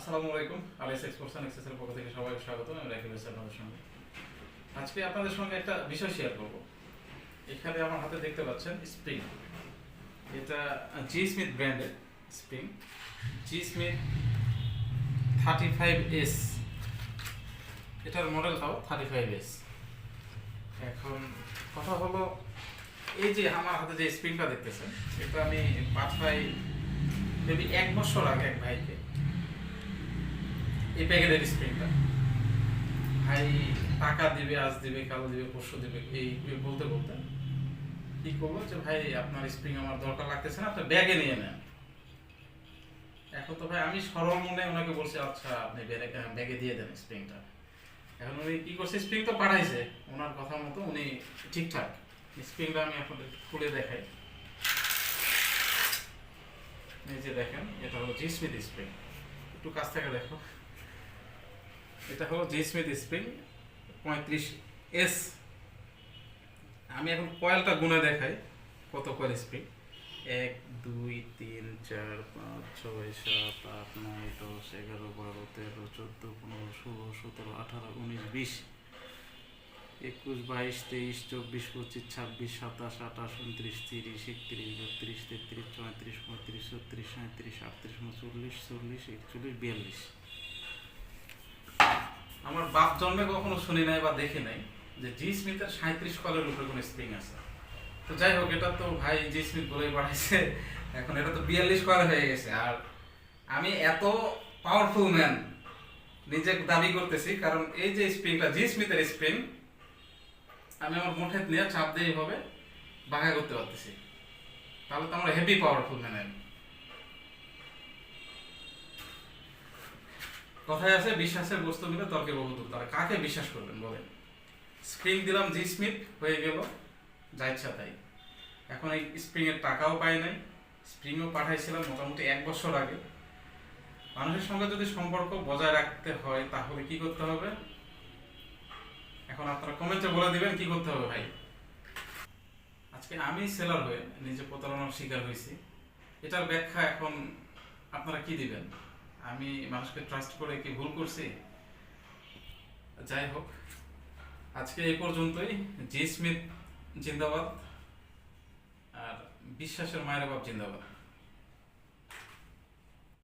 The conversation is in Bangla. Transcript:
আসসালামু আলাইকুম আলিস এক্সপোর্টস এক্সেসের পক্ষ থেকে সবাইকে স্বাগত, আমি রাকিব আপনাদের সঙ্গে। আজকে আপনাদের সঙ্গে একটা বিষয় শেয়ার করব। এখানে আমার হাতে দেখতে পাচ্ছেন স্প্রিং এটা জি স্মিথ ব্র্যান্ডের spring G Smith thirty five S এটার মডেলটাও থার্টি ফাইভ এস এখন কথা হলো, এই যে আমার হাতে যে স্প্রিংটা দেখতেছেন, এটা আমি পাঠাই মেবি এক বছর আগে এক ভাইকে। এই প্যাকেটের স্প্রিংটা ভাই, টাকা দিবে, আজ দিবে, কাল দিবে, পরশু দিবে, এই বলতে বলতে কি করব যে, ভাই, আপনার স্প্রিং আমার দরকার লাগতেছে না, আপনি ব্যাগে নিয়ে নেন। এখন তো ভাই, আমি সরল মনে ওনাকে বলছি আচ্ছা আপনি ব্যাগে- দিয়ে দেন স্প্রিংটা এখন উনি কি করছে স্প্রিং তো পাঠাইছে। ওনার কথা মতো উনি ঠিকঠাক। স্প্রিংটা আমি এখন খুলে দেখাই। যে দেখেন, এটা হলো জি স্মিথ স্প্রিং একটু কাছ থেকে দেখো। এটা হলো জি স্মিথ স্প্রিং পঁয়ত্রিশ এস আমি এখন কয়েলটা গুনে দেখাই, কত কয়েল স্প্রিং এক, দুই, তিন, চার, পাঁচ, ছয়, সাত, আট, নয়, দশ, এগারো, বারো, তেরো, চোদ্দ, পনেরো, ষোলো, সতেরো, আঠারো, উনিশ, বিশ। একুশ, বাইশ, তেইশ, চব্বিশ, পঁচিশ, ছাব্বিশ, সাতাশ, আঠাশ, উনত্রিশ, তিরিশ, একত্রিশ, বত্রিশ, তেত্রিশ, চৌত্রিশ, পঁয়ত্রিশ, ছত্রিশ সাঁত্রিশ আটত্রিশ, উনচল্লিশ, চল্লিশ, একচল্লিশ, বিয়াল্লিশ। আমার বাপ জন্মে কখনো শুনি নাই বা দেখি নাই যে জি স্মিথের সাঁত্রিশ কলের উপরে কোনো স্প্রিং আছে। তো যাই হোক, এটা তো ভাই জি স্মিথ বলেই পাঠাইছে এখন এটা তো বিয়াল্লিশ কয়েল হয়ে গেছে। আর আমি এত পাওয়ারফুল ম্যান নিজে দাবি করতেছি, কারণ এই যে স্প্রিংটা জি স্মিথের স্প্রিং আমি আমার মুঠে নিয়ে চাপ দিয়ে এইভাবে বাঘা করতে পারতেছি। তাহলে তো আমরা হেভি পাওয়ারফুল ম্যান আমি কথায় আছে, বিশ্বাসের বস্তু মিলে তর্কে বহুদূর তারা। কাকে বিশ্বাস করবেন, বলেন? স্প্রিং দিলাম জি স্মিথ হয়ে গেল। যা তাই। এখন এই স্প্রিং এর টাকাও পাই নাই। স্প্রিংও পাঠাইছিলাম মোটামুটি এক বছর আগে। মানুষের সঙ্গে যদি সম্পর্ক বজায় রাখতে হয়, তাহলে কি করতে হবে? এখন আপনারা কমেন্টে বলে দিবেন কি করতে হবে ভাই। আজকে আমি সেলার হয়ে নিজে প্রতারণার শিকার হয়েছি। এটার ব্যাখ্যা এখন আপনারা কি দিবেন? আমি মানুষকে ট্রাস্ট করে কি ভুল করছি? যাই হোক আজকে এই পর্যন্তই। জি স্মিথ, জিন্দাবাদ। আর বিশ্বাসের মায়ের বাপ জিন্দাবাদ।